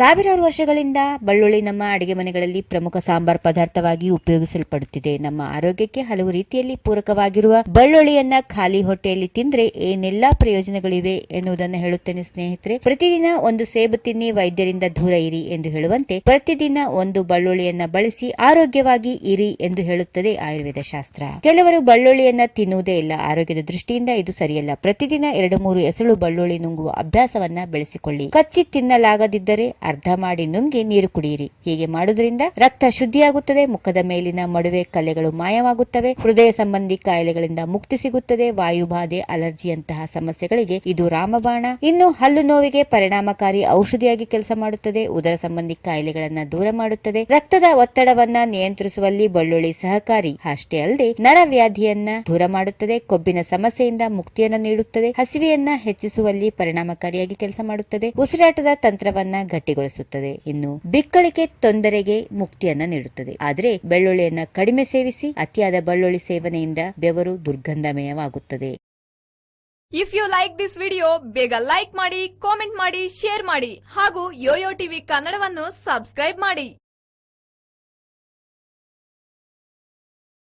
ಸಾವಿರಾರು ವರ್ಷಗಳಿಂದ ಬಳ್ಳುಳ್ಳಿ ನಮ್ಮ ಅಡುಗೆ ಮನೆಗಳಲ್ಲಿ ಪ್ರಮುಖ ಸಾಂಬಾರ್ ಪದಾರ್ಥವಾಗಿ ಉಪಯೋಗಿಸಲ್ಪಡುತ್ತಿದೆ. ನಮ್ಮ ಆರೋಗ್ಯಕ್ಕೆ ಹಲವು ರೀತಿಯಲ್ಲಿ ಪೂರಕವಾಗಿರುವ ಬಳ್ಳುಳ್ಳಿಯನ್ನ ಖಾಲಿ ಹೊಟ್ಟೆಯಲ್ಲಿ ತಿಂದ್ರೆ ಏನೆಲ್ಲಾ ಪ್ರಯೋಜನಗಳಿವೆ ಎನ್ನುವುದನ್ನು ಹೇಳುತ್ತೇನೆ ಸ್ನೇಹಿತರೆ. ಪ್ರತಿದಿನ ಒಂದು ಸೇಬು ತಿನ್ನಿ ವೈದ್ಯರಿಂದ ದೂರ ಇರಿ ಎಂದು ಹೇಳುವಂತೆ ಪ್ರತಿದಿನ ಒಂದು ಬೆಳ್ಳುಳ್ಳಿಯನ್ನ ಬಳಸಿ ಆರೋಗ್ಯವಾಗಿ ಇರಿ ಎಂದು ಹೇಳುತ್ತದೆ ಆಯುರ್ವೇದ ಶಾಸ್ತ್ರ. ಕೆಲವರು ಬೆಳ್ಳುಳ್ಳಿಯನ್ನ ತಿನ್ನುವುದೇ ಇಲ್ಲ. ಆರೋಗ್ಯದ ದೃಷ್ಟಿಯಿಂದ ಇದು ಸರಿಯಲ್ಲ. ಪ್ರತಿದಿನ ಎರಡು ಮೂರು ಎಸಳು ಬಳ್ಳುಳ್ಳಿ ನುಂಗುವ ಅಭ್ಯಾಸವನ್ನ ಬೆಳೆಸಿಕೊಳ್ಳಿ. ಕಚ್ಚಿ ತಿನ್ನಲಾಗದಿದ್ದರೆ ಅರ್ಧ ಮಾಡಿ ನುಂಗಿ ನೀರು ಕುಡಿಯಿರಿ. ಹೀಗೆ ಮಾಡುವುದರಿಂದ ರಕ್ತ ಶುದ್ಧಿಯಾಗುತ್ತದೆ, ಮುಖದ ಮೇಲಿನ ಮಡುವೆ ಕಲೆಗಳು ಮಾಯವಾಗುತ್ತವೆ, ಹೃದಯ ಸಂಬಂಧಿ ಕಾಯಿಲೆಗಳಿಂದ ಮುಕ್ತಿ ಸಿಗುತ್ತದೆ, ವಾಯುಬಾಧೆ, ಅಲರ್ಜಿಯಂತಹ ಸಮಸ್ಯೆಗಳಿಗೆ ಇದು ರಾಮಬಾಣ. ಇನ್ನು ಹಲ್ಲು ನೋವಿಗೆ ಪರಿಣಾಮಕಾರಿ ಔಷಧಿಯಾಗಿ ಕೆಲಸ ಮಾಡುತ್ತದೆ, ಉದರ ಸಂಬಂಧಿ ಕಾಯಿಲೆಗಳನ್ನ ದೂರ ಮಾಡುತ್ತದೆ, ರಕ್ತದ ಒತ್ತಡವನ್ನ ನಿಯಂತ್ರಿಸುವಲ್ಲಿ ಬೆಳ್ಳುಳ್ಳಿ ಸಹಕಾರಿ. ಅಷ್ಟೇ ಅಲ್ಲದೆ ನರವ್ಯಾಧಿಯನ್ನ ದೂರ ಮಾಡುತ್ತದೆ, ಕೊಬ್ಬಿನ ಸಮಸ್ಯೆಯಿಂದ ಮುಕ್ತಿಯನ್ನ ನೀಡುತ್ತದೆ, ಹಸಿವೆಯನ್ನ ಹೆಚ್ಚಿಸುವಲ್ಲಿ ಪರಿಣಾಮಕಾರಿಯಾಗಿ ಕೆಲಸ ಮಾಡುತ್ತದೆ, ಉಸಿರಾಟದ ತಂತ್ರವನ್ನ ಗಟ್ಟಿಗೊಳಿಸುತ್ತದೆ. ಇನ್ನು ಬಿಕ್ಕಳಿಕೆ ತೊಂದರೆಗೆ ಮುಕ್ತಿಯನ್ನ ನೀಡುತ್ತದೆ. ಆದರೆ ಬೆಳ್ಳುಳ್ಳಿಯನ್ನ ಕಡಿಮೆ ಸೇವಿಸಿ ಅತಿಯಾದ ಬೆಳ್ಳುಳ್ಳಿ ಸೇವನೆಯಿಂದ ಬೆವರು ದುರ್ಗಂಧಮಯವಾಗುತ್ತದೆ. If you like this video ಬೇಗ ಲೈಕ್ ಮಾಡಿ ಕಾಮೆಂಟ್ ಮಾಡಿ ಶೇರ್ ಮಾಡಿ ಹಾಗೂ ಯೋಯೋ ಟಿವಿ ಕನ್ನಡವನ್ನು ಸಬ್ಸ್ಕ್ರೈಬ್ ಮಾಡಿ.